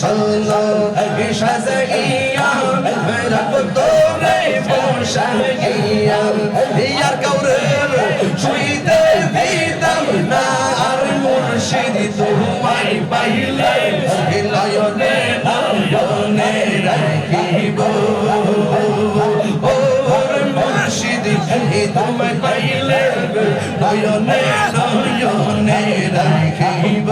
সুন্দর সহসহিয়া রাখব তোরে পোশাকিয়া ইয়ার কাউরে শুইতে দিতাম না, আর মুর্শিদ তোমায় পাইলে নয়নে নয়নে রাখিব। নয়নে রাখিব।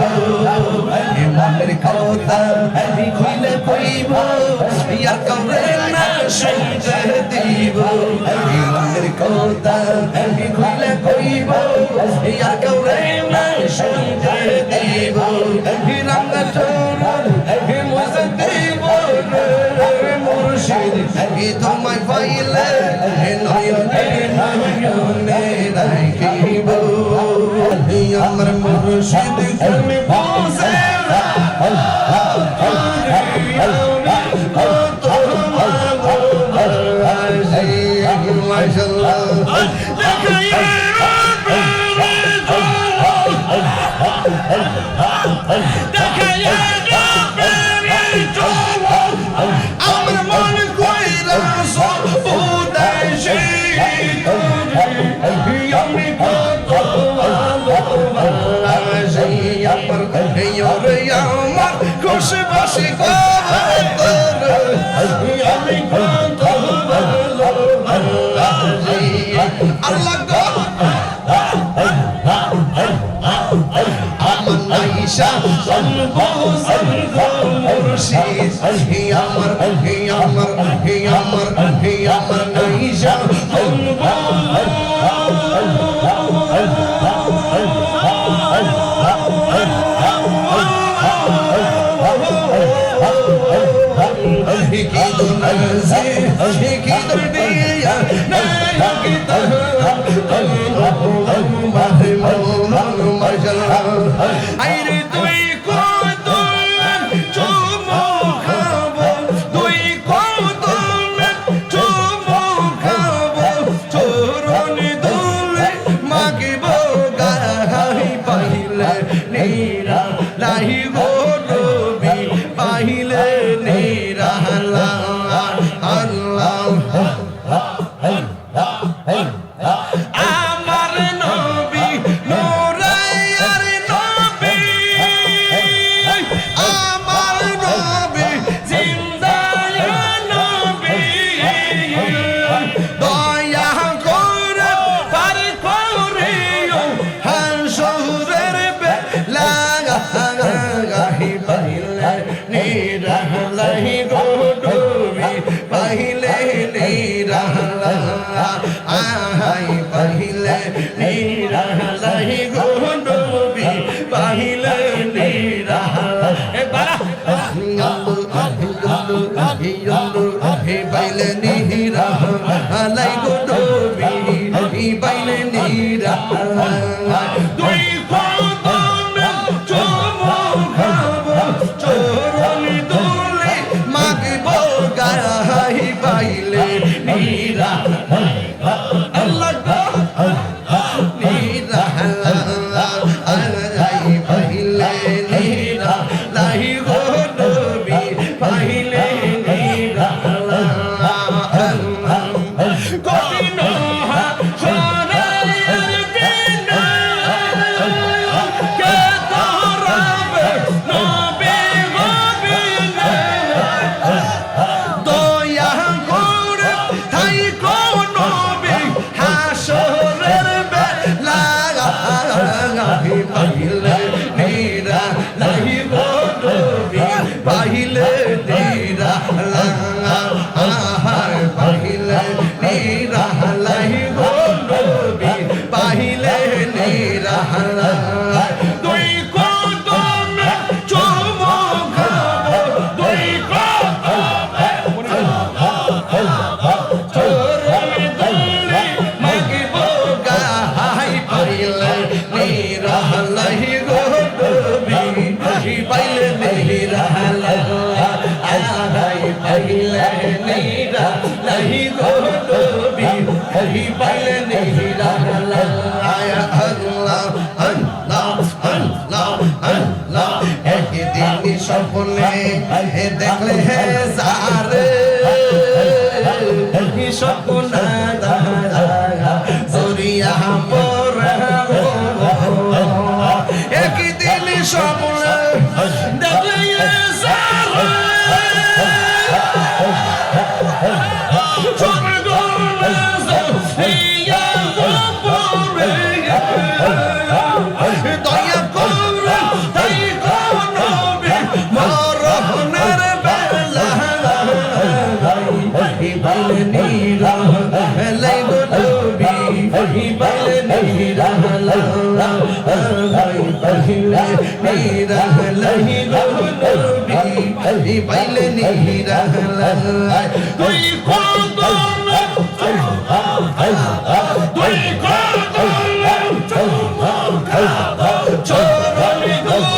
ইয়ার কবে না শুনতে দিব। মনের কথা খুলে কইব। ইয়ার কবে না শুনতে তোমায় পাইলে নয়নে নয়নে। আমার মন কইরা সব উদাসী আমি কত ভালোবাসি আমার খুশি বাসি আমি নাইশা সনবো সনবো মুর্শিদ। হে আমার হে আমার হে আমার হে আমার নাইশা সনবো কি আহাই গো নিরালা এ হে পাইলে নিরালাই গো ডুবি পাইলে নিরালা চুমু দুলে মাগব পাইলে নীরা আল্লাহ ডাকলে হে সারে সপনা দাঁড়া জরিয়া পরে একদিন স্বপ্ন ডাকলে হে সারে বাইল নীরা গো নবী বাইল নীরা লা তুই কত তুই কত চরণে নবী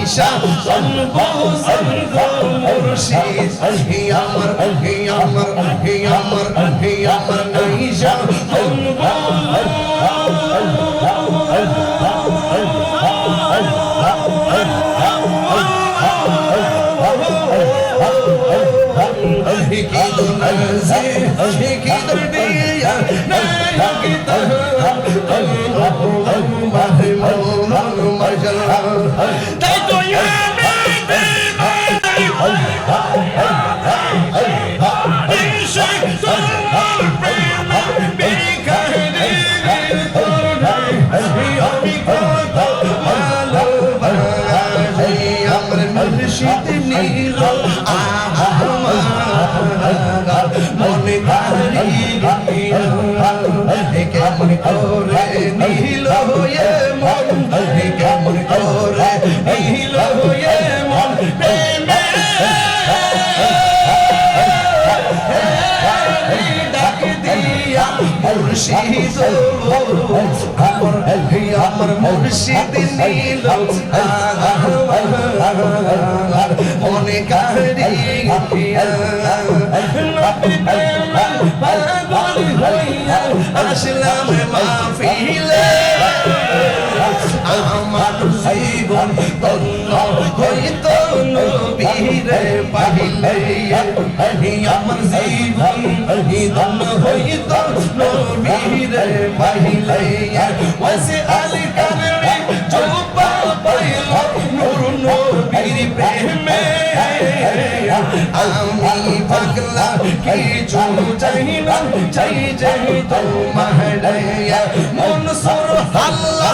গো আমার নাইশা সর্ব সর্ব মুর্শিদ হে আমার হে আমার হে আমার হে আমার নাইশা সর্ব কি দুনজে কি দুনিয়া না কি তাই তো আমার মনে কারি কেমন করে নীল হয়ে মন কেমন করে নীল হয়ে মন ডাক দিয়া মুর্শিদ আমার মুর্শিদ নীল মনে কারি আসলাম মাহফিলে আমার জীবন তন্ন হইত নবীরে পাইলে আমার জীবন তন্ন হইত নবীরে পাইলে ওয়াসে আলী কানড়ি জোপা পাইল নূর নবীর প্রেমে। আমি পাগলা, কিছু চাই না, চাই চাই তোমার মন সর হাল্লা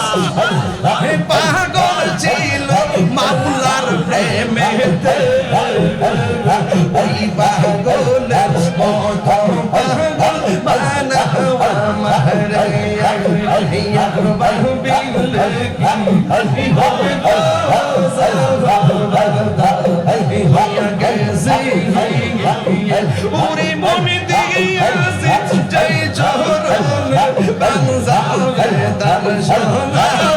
পাগল ছিল মাওলার ওরে মনে দিয়েছে জয় চরণ বাংলা দর্শন আমার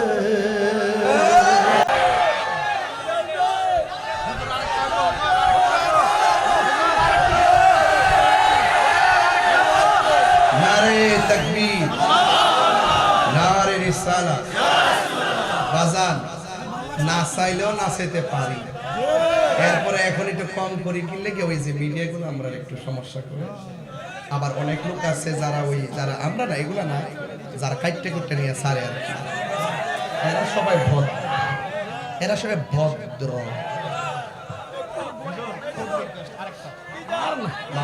চাইলেও নাচাইতে পারি। এরপরে এখন একটু কম করি কিনলে কি ওই যে মিডিয়াগুলো আমরা একটু সমস্যা করে? আবার অনেক লোক আছে যারা ওই যারা আমরা না এগুলা না যারা কাইটে করতে নিয়ে সারে আর কি। এরা সবাই ভদ্র। এরা সবাই ভদ্র। না,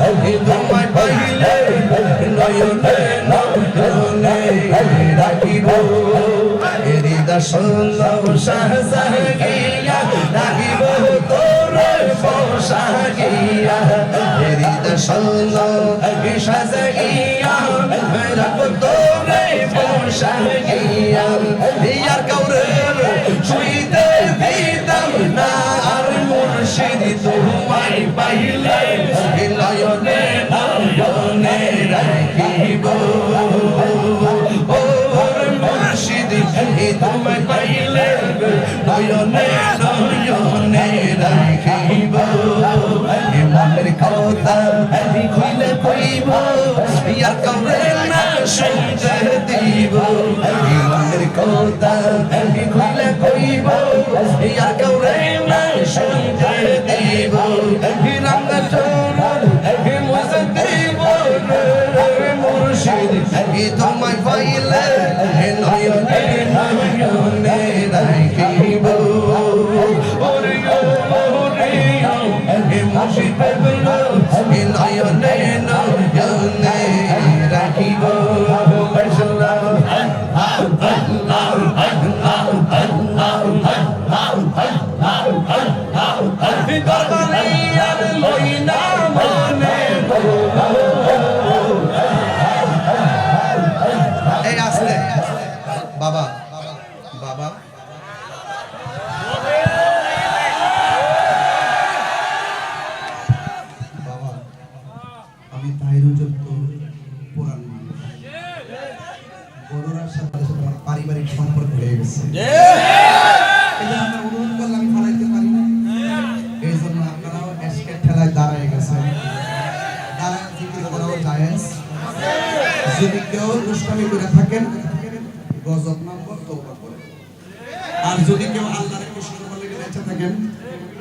মুর্শিদ তোমায় পাইলে নয়নে নয়নে রাখিব হৃদা সুন্দর শাহজাগিয়া রাখিব তোর পোশাকিয়া পাইলে নয়নে নয়নে রাখিব ও মুর্শিদ তোমায় পাইলে নয়নে নয়নে রাখিব মনের কথা খুলে না মুর্শিদ তোমায় পাইলে নয়নে নয়নে রাখিব ওরে ওরে মুর্শিদ হে নয়নে বেঁচে থাকেন,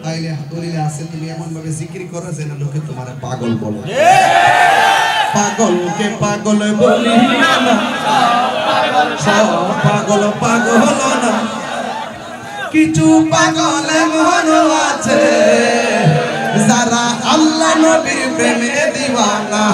তাইলে দলিলে আছে, তুমি এমন ভাবে জিকির করো যেন লোকে তোমার পাগল বলে। পাগলকে পাগল বলি পাগল পাগল না। কিছু পাগল এমন আছে, যারা আল্লাহ নবীর প্রেমে দিওয়ানা